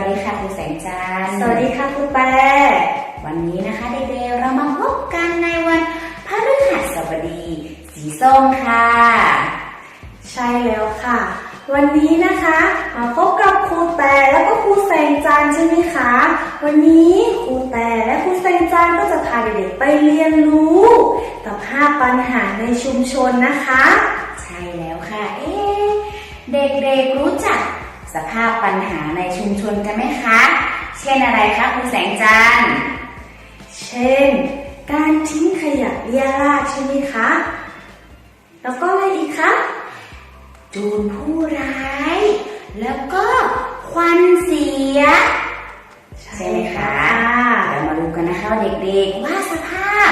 วัสดีค่ะครูแสงจันทร์สวัสดีค่ะครูแปรวันนี้นะคะเด็กๆเรามาพบกันในวันพฤหัสบดี สีส้มค่ะ ใช่แล้วค่ะ วันนี้นะคะมาพบกับครูแต่แล้วก็ครูแสงจันทร์ใช่ไหมคะ วันนี้ครูแต่และครูแสงจันทร์ก็จะพาเด็กๆไปเรียนรู้กับห้าปัญหาในชุมชนนะคะ ใช่แล้วค่ะ เอ๊ะเด็กๆรู้จัก สภาพปัญหาในชุมชนกันไหมคะ เช่นอะไรคะครูแสงจันทร์เช่น การทิ้งขยะเรียราดใช่ไหมคะ แล้วก็อะไรอีกคะจูนผู้ร้าย แล้วก็ควันเสีย ใช่ไหมคะเรามาดูกันนะคะว่าเด็กๆว่าสภาพ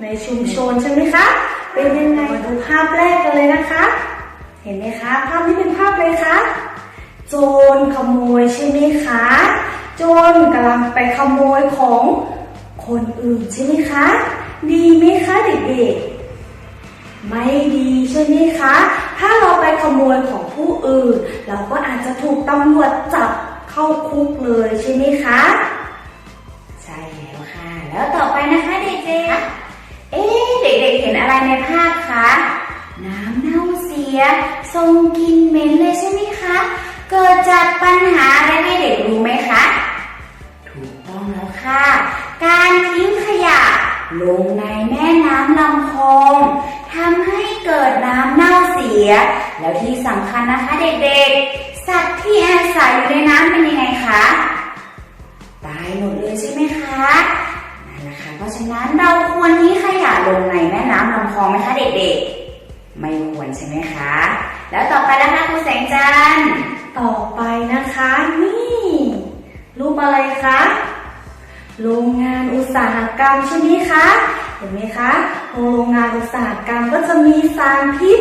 ในชุมชนใช่ไหมคะ เป็นยังไงมาดูภาพแรกกันเลยนะคะ เห็นไหมคะ ภาพนี้เป็นภาพเลยคะ โจรขโมยใช่ไหมคะ โจรกำลังไปขโมยของคนอื่นใช่ไหมคะ ดีไหมคะเด็กๆ ไม่ดีใช่ไหมคะ ถ้าเราไปขโมยของผู้อื่น เราก็อาจจะถูกตำรวจจับเข้าคุกเลยใช่ไหมคะ ใช่แล้วค่ะ แล้วต่อไปนะคะเด็กๆ เอ๊เด็กๆ เห็นอะไรในภาพคะ น้ำเน่าเสียทรงกลินเหม็นเลยใช่ไหมคะ เกิดจากปัญหาอะไรให้เด็กรู้ไหมคะ ถูกต้องแล้วค่ะ การทิ้งขยะ ลงในแม่น้ำลำคลองทำให้เกิดน้ำเน่าเสีย แล้วที่สำคัญนะคะเด็กๆ สัตว์ที่อาศัยอยู่ในน้ำเป็นยังไงคะ ตายหมดเลยใช่ไหมคะนั่นแหละค่ะเพราะฉะนั้นเราควรทิ้งขยะลงในแม่น้ำลำคลองไหมคะเด็กๆ ไม่ควรใช่ไหมคะ แล้วต่อไปแล้วค่ะครูแสงจันทร์ ต่อไปนะคะ นี่ รูปอะไรคะโรงงานอุตสาหกรรมใช่ไหมคะเห็นไหมคะโรงงานอุตสาหกรรมก็จะมีสารพิษ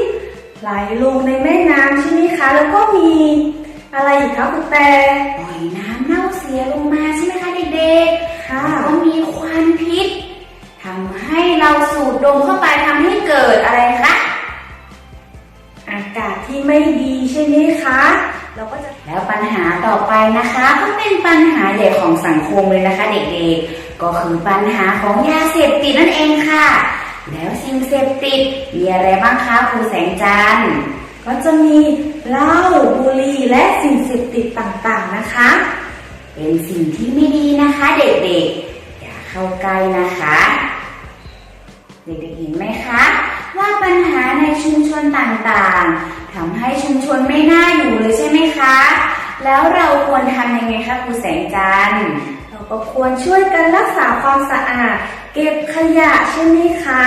ไหลลงในแม่น้ำใช่ไหมคะ แล้วก็มีอะไรอีกคะคุณแต่ปล่อยน้ำเน่าเสียลงมาใช่ไหมคะเด็กๆค่ะแล้วก็มีควันพิษทำให้เราสูดดมเข้าไปทำให้เกิดอะไรคะ อากาศที่ไม่ดีใช่ไหมคะ เราก็จะแล้วปัญหาต่อไปนะคะ ก็เป็นปัญหาใหญ่ของสังคมเลยนะคะ เด็กๆ ก็คือปัญหาของยาเสพติดนั่นเองค่ะ แล้วสิ่งเสพติดมีอะไรบ้างคะครูแสงจันทร์ก็จะมีเหล้าบุหรี่และสิ่งเสพติดต่างๆนะคะ เป็นสิ่งที่ไม่ดีนะคะ เด็กๆ อย่าเข้าใกล้นะคะ เด็กๆเห็นไหมคะ ว่าปัญหาในชุมชนต่างๆทำให้ชุมชนไม่น่าอยู่เลยใช่ไหมคะ แล้วเราควรทำยังไงคะครูแสงจันทร์เราก็ควรช่วยกันรักษาความสะอาด เก็บขยะใช่ไหมคะ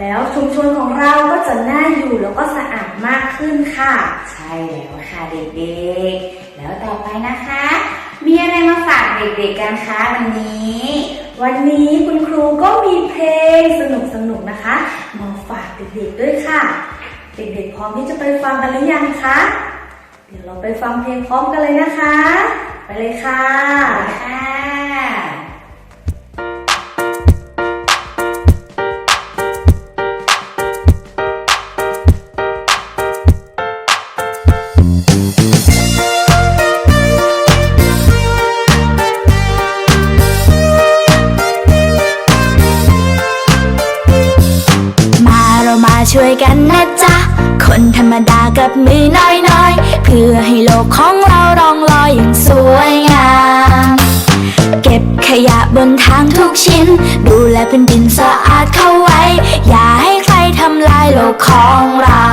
แล้วชุมชนของเราก็จะน่าอยู่แล้วก็สะอาดมากขึ้นค่ะ ใช่แล้วค่ะเด็กๆ แล้วต่อไปนะคะ มีอะไรมาฝากเด็กๆกันคะวันนี้ วันนี้คุณครูก็มีเพลงสนุกๆนะคะ มาฝากเด็กๆด้วยค่ะ เด็กๆพร้อมที่จะไปฟังกันหรือยังคะ เดี๋ยวเราไปฟังเพลงพร้อมกันเลยนะคะ ไปเลยค่ะค่ะ บมือน้อยๆ เพื่อให้โลกของเรารองลอยอย่างสวยงาม เก็บขยะบนทางทุกชิ้น ดูแลเป็นดินสะอาดเข้าไว้ อย่าให้ใครทำลายโลกของเรา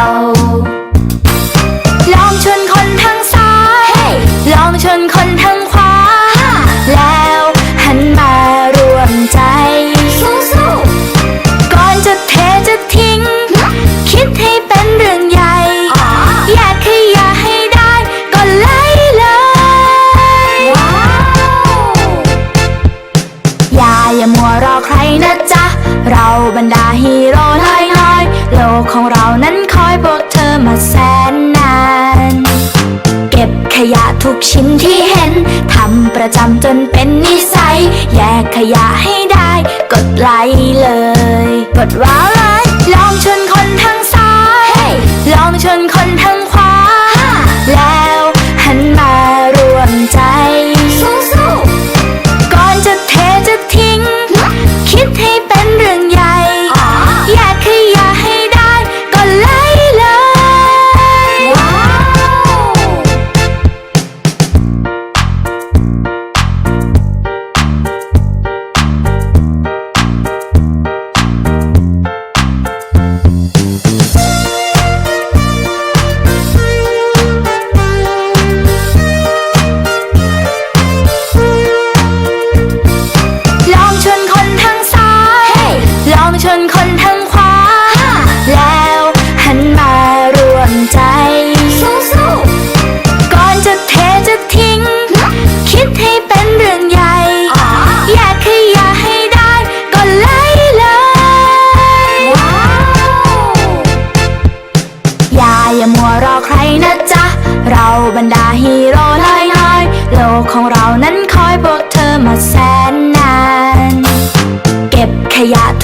ชิ้นที่เห็นทำประจำจนเป็นนิสัย แยกขยะให้ได้ กดไลค์เลย กดว้า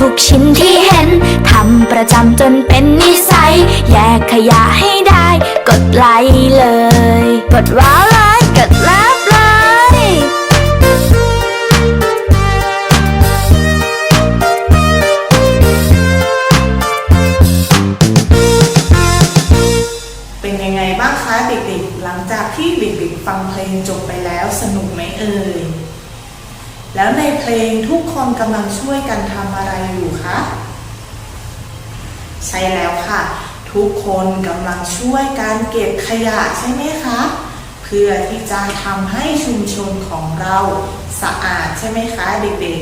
ทุกชิ้นที่เห็นทำประจำจนเป็นนิสัย แยกขยะให้ได้ กดไลค์เลย กดว้าว แล้วในเพลงทุกคนกำลังช่วยกันทำอะไรอยู่คะใช่แล้วค่ะ ทุกคนกำลังช่วยการเก็บขยะใช่ไหมคะ เพื่อที่จะทำให้ชุมชนของเราสะอาดใช่ไหมคะเด็ก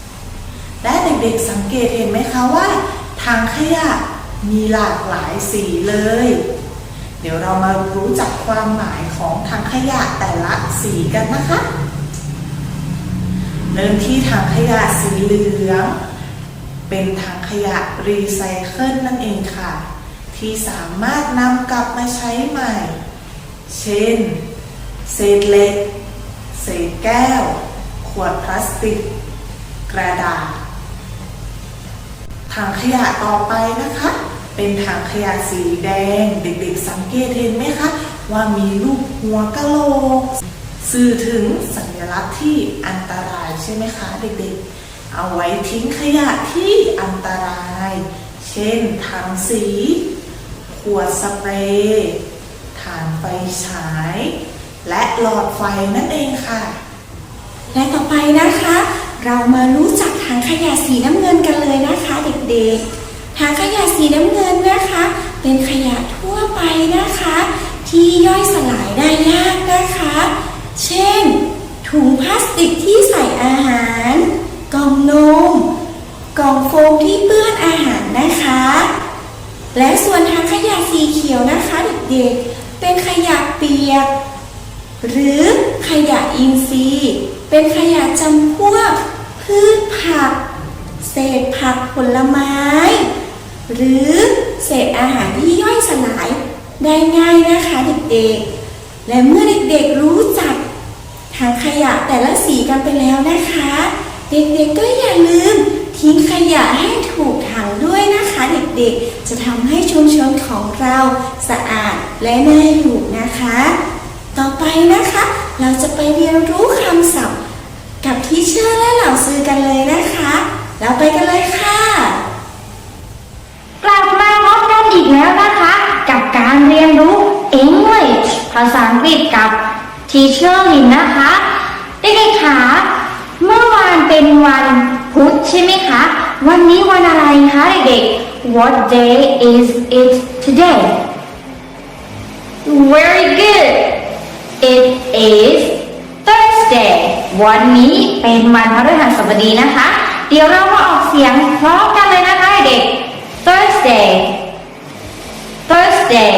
ๆ และเด็กๆสังเกตเห็นไหมคะว่าถังขยะมีหลากหลายสีเลย เดี๋ยวเรามารู้จักความหมายของถังขยะแต่ละสีกันนะคะ เริ่มที่ถังขยะสีเหลือง เป็นถังขยะรีไซเคิลนั่นเองค่ะ ที่สามารถนำกลับมาใช้ใหม่ เช่น เศษเหล็ก เศษแก้ว ขวดพลาสติก กระดาษ ถังขยะต่อไปนะคะ เป็นถังขยะสีแดง เด็กๆสังเกตเห็นไหมคะ ว่ามีรูปหัวกะโหลก สื่อถึงสัญลักษณ์ที่อันตรายใช่ไหมคะเด็กๆ เอาไว้ทิ้งขยะที่อันตราย เช่นถังสี ขวดสเปรย์ถ่านไฟฉาย และหลอดไฟนั่นเองค่ะ และต่อไปนะคะ เรามารู้จักถังขยะสีน้ำเงินกันเลยนะคะเด็กๆถังขยะสีน้ำเงินนะคะ เป็นขยะทั่วไปนะคะ ที่ย่อยสลายได้ยากนะคะ เช่น ถุงพลาสติกที่ใส่อาหาร กล่องนม กล่องโฟมที่เปื้อนอาหารนะคะ และส่วนถังขยะสีเขียวนะคะเด็กๆ เป็นขยะเปียก หรือขยะอินทรีย์ เป็นขยะจำพวก พืชผัก เศษผักผลไม้ หรือเศษอาหารที่ย่อยสลายได้ง่ายนะคะเด็กๆ และเมื่อเด็กๆรู้จัก ถังขยะแต่ละสีกันไปแล้วนะคะ เด็กๆก็อย่าลืม ทิ้งขยะให้ถูกถังด้วยนะคะ เด็กๆ จะทำให้ชุมชนของเราสะอาดและน่าอยู่นะคะ ต่อไปนะคะ เราจะไปเรียนรู้คำศัพท์กับทีเชอร์และเหล่าซื้อกันเลยนะคะ เราไปกันเลยค่ะ กลับมาพบกันอีกแล้วนะคะ กับการเรียนรู้ English ภาษาอังกฤษกับ Teacher Lin นะคะเด็กๆคะเมื่อวานเป็นวันพุธใช่ไหมคะ วันนี้วันอะไรคะเด็กๆ What day is it today Very good It is Thursday วันนี้เป็นวันพฤหัสบดีนะคะ เดี๋ยวเรามาออกเสียงพร้อมกันเลยนะคะเด็ก Thursday Thursday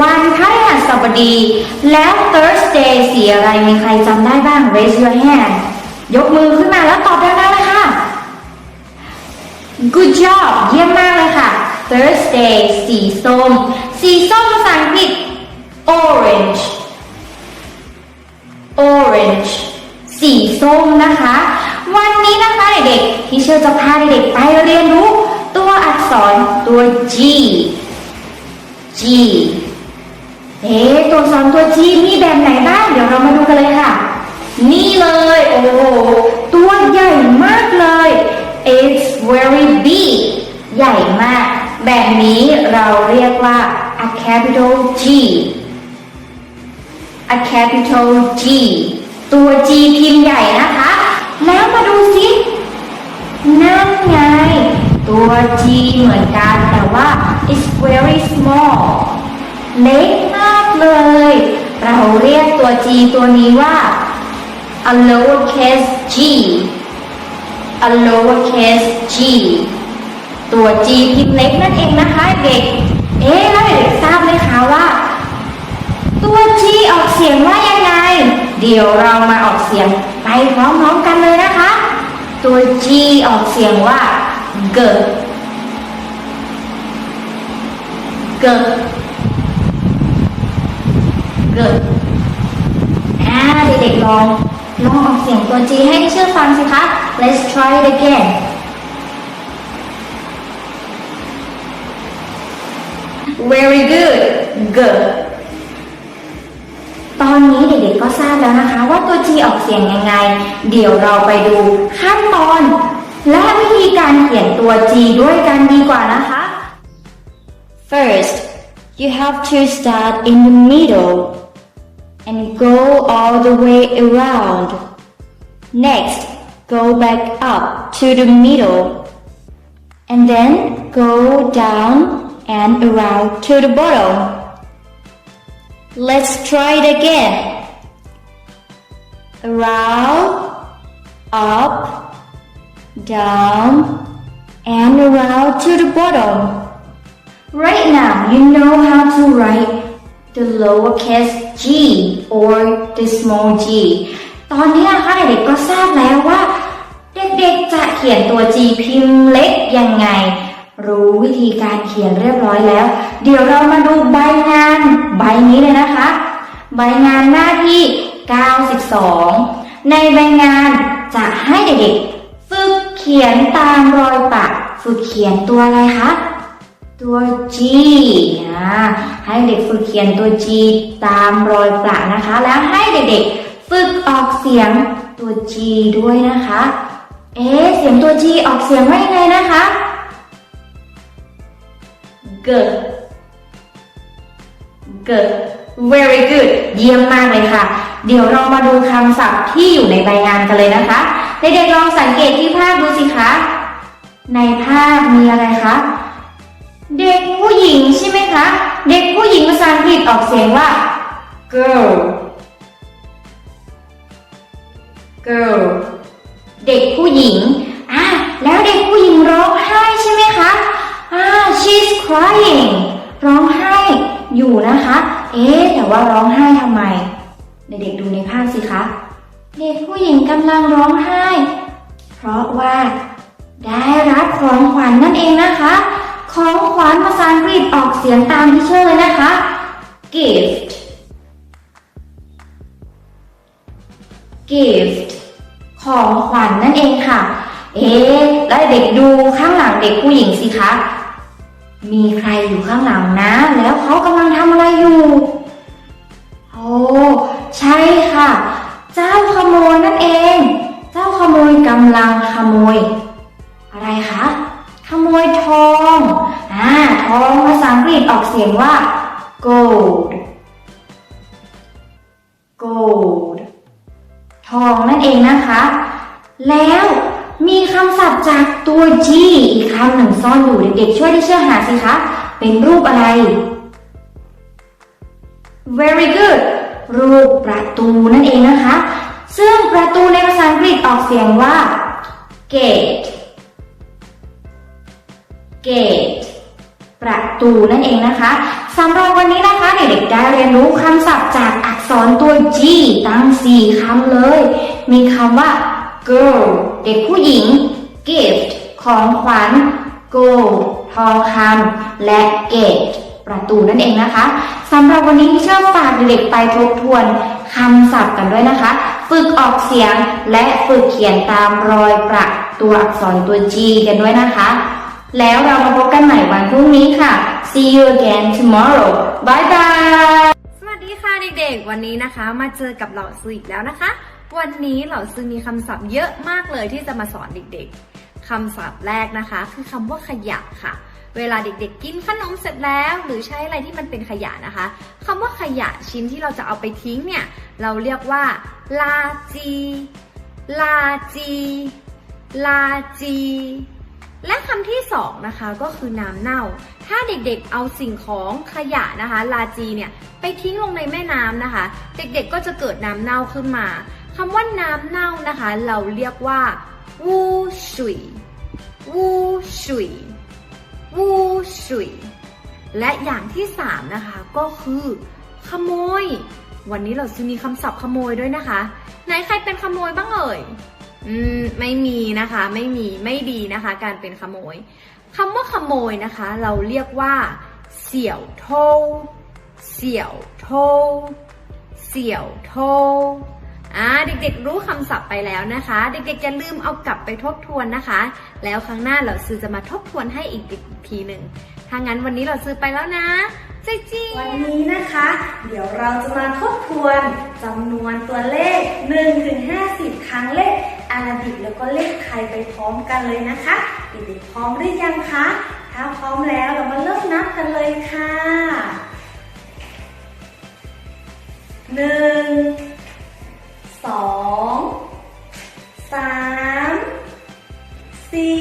วันพฤหัสบดี แล้ว Thursday สีอะไรมีใครจำได้บ้าง Raise your hand ยกมือขึ้นมาแล้วตอบดังๆเลยค่ะ Good job เยี่ยมมากเลยค่ะ Thursday สีส้ม สีส้มภาษาอังกฤษ orange orange สีส้มนะคะ วันนี้นะคะเด็กๆที่เชื่อจะพาเด็กๆไปเรียนรู้ ตัวอักษรตัว G G เอ๊ตัวอักษรตัว G มีแบบไหนบ้าง เดี๋ยวเรามาดูกันเลยค่ะ นี่เลย โอ้โห ตัวใหญ่มากเลย it's very big ใหญ่มาก แบบนี้เราเรียกว่า a capital G a capital G ตัว G พิมพ์ใหญ่นะคะ แล้วมาดูสินั่นไง ตัว G เหมือนกันแต่ว่า it's very small เล็กมากเลย เราเรียกตัว G ตัวนี้ว่า a lowercase g a lowercase g ตัว g พิมพ์เล็กนั่นเองนะคะเด็ก เอ๊ะแล้วเด็กทราบไหมคะว่า ตัว g ออกเสียงว่ายังไง เดี๋ยวเรามาออกเสียงไปพร้อมๆกันเลยนะคะ ตัว g ออกเสียงว่า g g g อ่าเด็ กๆลองลองออกเสียงตัว G ให้เชื่อฟังสิคะ Let's try it again Very good good ตอนนี้เด็กๆก็ทราบแล้วนะคะ ว่าตัว G ออกเสียงยังไง เดี๋ยวเราไปดูขั้นตอน และวิธีการเขียนตัว G ด้วยกันดีกว่านะคะ First you have to start in the middle and go all the way around. Next, go back up to the middle and then go down and around to the bottom. Let's try it again. Around, up, down, and around to the bottom. Right now, you know how to write the lowercase g or the small g ตอนนี้นะคะเด็กๆก็ทราบแล้วว่า เด็กๆจะเขียนตัว g พิมพ์เล็กยังไง รู้วิธีการเขียนเรียบร้อยแล้ว เดี๋ยวเรามาดูใบงานใบนี้เลยนะคะ ใบงานหน้าที่ 92 ในใบงานจะให้เด็กๆฝึกเขียนตามรอยปากฝึกเขียนตัวอะไรคะ ตัว G อ่าให้เด็กฝึกเขียนตัว G ตามรอยประนะคะ แล้วให้เด็กๆ ฝึกออกเสียงตัว G ด้วยนะคะ เอ๊เสียงตัว G ออกเสียงว่ายังไงนะคะ good good very good เยี่ยมมากเลยค่ะ เดี๋ยวเรามาดูคำศัพท์ที่อยู่ในใบงานกันเลยนะคะ เด็กๆลองสังเกตที่ภาพดูสิคะ ในภาพมีอะไรคะ เด็กผู้หญิงใช่ไหมคะ เด็กผู้หญิงภาษาอังกฤษออกเสียงว่า girl girl เด็กผู้หญิงอะแล้วเด็กผู้หญิงร้องไห้ใช่ไหมคะอ่า she's crying ร้องไห้อยู่นะคะ เอ๊ะแต่ว่าร้องไห้ทำไม เด็กๆดูในภาพสิคะ เด็กผู้หญิงกำลังร้องไห้ เพราะว่าได้รับของขวัญนนั่นเองนะคะ ของขวัญภาษาอังกฤษออกเสียงตามที่เชื่อเลยนะคะ gift gift ของขวัญนั่นเองค่ะ เอ๊ะแล้วเด็กดูข้างหลังเด็กผู้หญิงสิคะ มีใครอยู่ข้างหลังนะ แล้วเขากำลังทำอะไรอยู่ โอ้ใช่ค่ะ เจ้าขโมยนั่นเอง เจ้าขโมยกำลังขโมย อะไรคะ ขโมยทอง อ่า ทองภาษาอังกฤษออกเสียงว่า gold gold ทองนั่นเองนะคะ แล้วมีคำศัพท์จากตัว G อีกคำหนึ่งซ่อนอยู่เด็กๆช่วยที่เชื่อหาสิคะ เป็นรูปอะไร very good รูปประตูนั่นเองนะคะ ซึ่งประตูในภาษาอังกฤษออกเสียงว่า gate gate ประตูนั่นเองนะคะสำหรับวันนี้นะคะเด็กๆได้เรียนรู้คำศัพท์จากอักษรตัว G ตั้ง 4คำเลย มีคำว่า girl เด็กผู้หญิง gift ของขวัญ gold ทองคำและ gate ประตูนั่นเองนะคะสำหรับวันนี้ที่ชอฝากเด็กๆไปทบทวนคำศัพท์กันด้วยนะคะ ฝึกออกเสียงและฝึกเขียนตามรอยประตัวอักษรตัว G กันด้วยนะคะ แล้วเรามาพบกันใหม่วันพรุ่งนี้ค่ะ see you again tomorrow bye bye สวัสดีค่ะเด็กๆ วันนี้นะคะ มาเจอกับเหล่าซื้ออีกแล้วนะคะ วันนี้เหล่าซื้อมีคำศัพท์เยอะมากเลยที่จะมาสอนเด็กๆคำศัพท์แรกนะคะ คือคำว่าขยะค่ะเวลาเด็กๆ กินขนมเสร็จแล้ว หรือใช้อะไรที่มันเป็นขยะนะคะคำว่าขยะชิ้นที่เราจะเอาไปทิ้งเนี่ย เราเรียกว่าลาจีลาจีลาจี และคำที่สองนะคะก็คือน้ำเน่า ถ้าเด็กๆเอาสิ่งของขยะนะคะ ลาจีเนี่ยไปทิ้งลงในแม่น้ำนะคะ เด็กๆก็จะเกิดน้ำเน่าขึ้นมาคำว่าน้ำเน่านะคะ เราเรียกว่าวูชุยวูชุยวูชุยและอย่างที่สามนะคะก็คือขโมย วันนี้เราจะมีคำศัพท์ขโมยด้วยนะคะ ไหนใครเป็นขโมยบ้างเอ่ย อืมไม่มีนะคะไม่มีไม่ดีนะคะ การเป็นขโมยคำว่าขโมยนะคะ เราเรียกว่า เสี่ยวโทเสี่ยวโทเสี่ยวโทอ่าเด็กๆรู้คำศัพท์ไปแล้วนะคะ เด็กๆจะลืมเอากลับไปทบทวนนะคะ แล้วครั้งหน้าเราซื้อจะมาทบทวนให้อีกทีหนึ่งถ้างั้นวันนี้เราซื้อไปแล้วนะ จจีวันนี้นะคะ เดี๋ยวเราจะมาทบทวนจำนวนตัวเลข1ถึง50 ครั้งเลขอาราบิกแล้วก็เลขไทยไปพร้อมกันเลยนะคะเด็กๆพร้อมหรือยังคะ ถ้าพร้อมแล้วเรามาเริ่มนับกันเลยค่ะหนึ่งสองสามสี่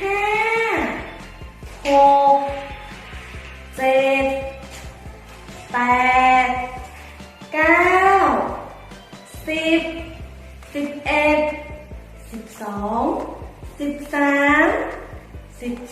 ห้าหก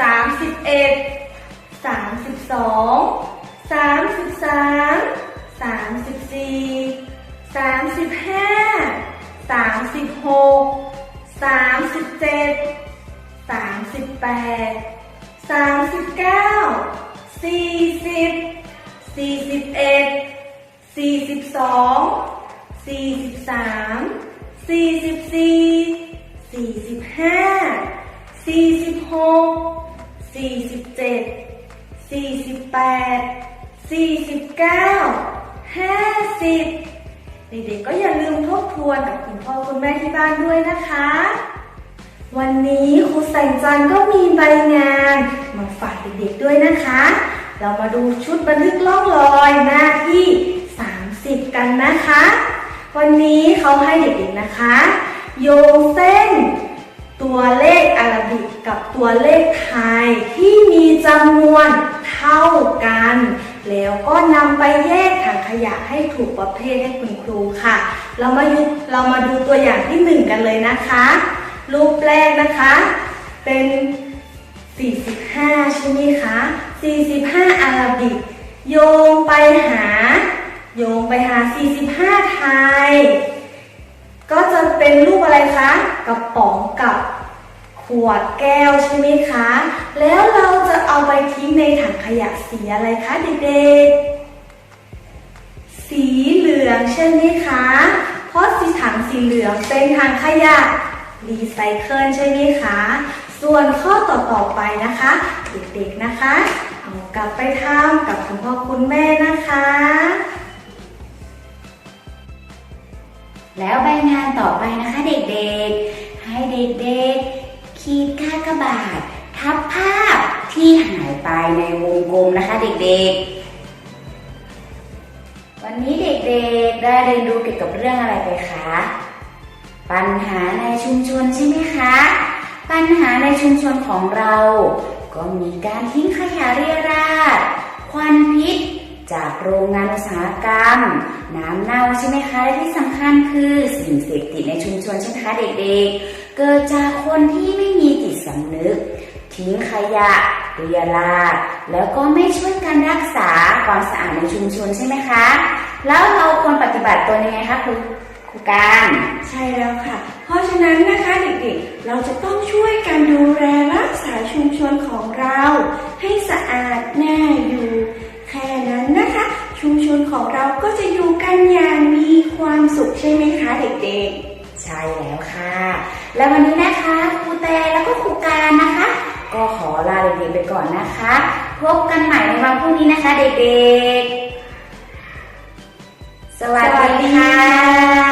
สามสิบเอ็ดสามสิบสองสามสิบสามสามสิบสี่สามสิบห้าสามสิบหกสามสิบเจ็ดสามสิบแปดสามสิบเก้าสี่สิบสี่สิบเอ็ดสี่สิบสองสี่สิบสามสี่สิบสี่สี่สิบห้าสี่สิบหก สี่สิบเจ็ดสี่สิบแปดสี่สิบเก้าห้าสิบเด็กๆก็อย่าลืมทบทวนกับคุณพ่อคุณแม่ที่บ้านด้วยนะคะ วันนี้ครูแสงจันทร์ก็มีใบงานมาฝากเด็กๆด้วยนะคะ เรามาดูชุดบันทึกล่องลอยหน้าที่ 30 กันนะคะ วันนี้เขาให้เด็กๆนะคะ โยงเส้น ตัวเลขอาราบิกกับตัวเลขไทยที่มีจำนวนเท่ากัน แล้วก็นำไปแยกถังขยะให้ถูกประเภทให้คุณครูค่ะ เรามาดูเรามาดูตัวอย่างที่หนึ่งกันเลยนะคะ รูปแรกนะคะ เป็น 45 ใช่ไหมคะ 45 อาราบิก โยงไปหา โยงไปหา 45 ไทย ก็จะเป็นรูปอะไรคะ กระป๋องกับ วดแก้วใช่ไหมคะ แล้วเราจะเอาไปทิ้งในถังขยะสีอะไรคะเด็กๆ สีเหลืองใช่ไหมคะ เพราะสีถังสีเหลืองเป็นถังขยะรีไซเคิลใช่ไหมคะ ส่วนข้อต่อๆไปนะคะ เด็กๆนะคะ เอากลับไปทำกับคุณพ่อคุณแม่นะคะ แล้วใบงานต่อไปนะคะเด็กๆ ให้เด็กๆ ขีดกากบาท ทับภาพที่หายไปในวงกลมนะคะเด็กๆ วันนี้เด็กๆได้เรียนรู้เกี่ยวกับเรื่องอะไรไปคะ ปัญหาในชุมชนใช่ไหมคะ ปัญหาในชุมชนของเรา ก็มีการทิ้งขยะเรียราดควันพิษจากโรงงานอุตสาหกรรม น้ำเน่าใช่ไหมคะ และที่สำคัญคือสิ่งเสพติดในชุมชนใช่ไหมคะเด็กๆ เกิดจากคนที่ไม่มีจิตสำนึก ทิ้งขยะเรียราดแล้วก็ไม่ช่วยกันรักษาความสะอาดในชุมชนใช่ไหมคะ แล้วเราควรปฏิบัติตัวยังไงคะครูครูการใช่แล้วค่ะ เพราะฉะนั้นนะคะเด็กๆ เราจะต้องช่วยกันดูแลรักษาชุมชนของเรา ให้สะอาดน่าอยู่ แค่นั้นนะคะ ชุมชนของเราก็จะอยู่กันอย่างมีความสุขใช่ไหมคะเด็กๆ ใช่แล้วค่ะ และวันนี้นะคะครูเตแล้วก็ครูการนะคะ ก็ขอลาเด็กๆไปก่อนนะคะ พบกันใหม่ในวันพรุ่งนี้นะคะเด็กๆ สวัสดีค่ะ